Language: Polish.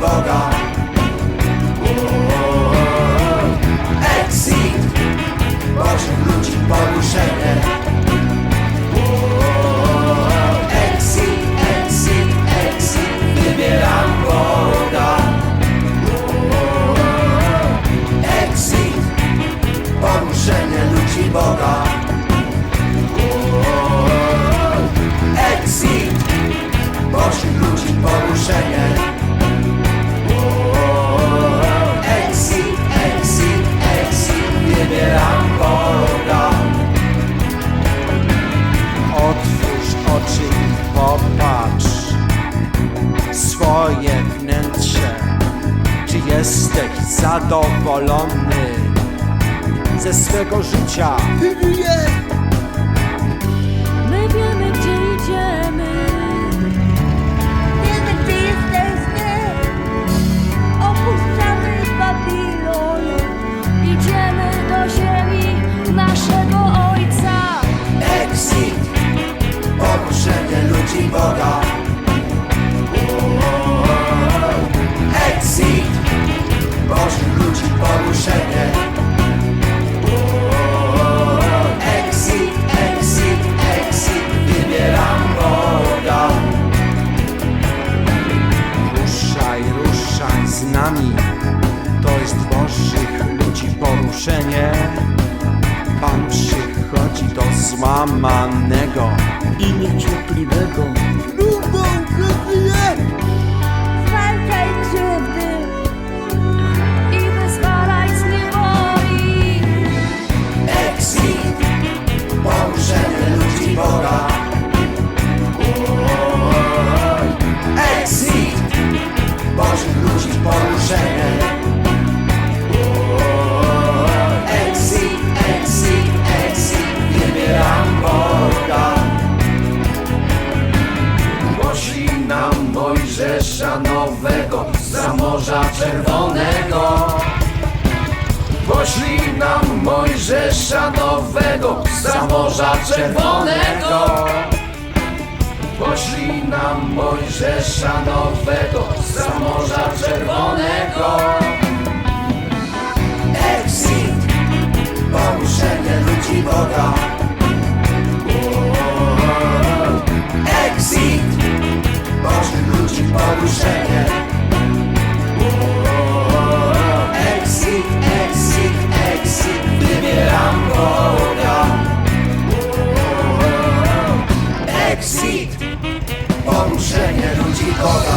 Boga jesteś zadowolony ze swego życia? Nami. To jest Bożych ludzi poruszenie. Pan przychodzi do złamanego i niecierpliwego. Lubą Zwalczaj krzywdy. I wyzwalaj z niewoli. Exit Poruszenie ludzi Boga czerwonego. Poślij nam Mojżesza nowego za morza czerwonego. Poślij nam Mojżesza nowego za morza czerwonego. Brexit. Poruszenie ludzi kocha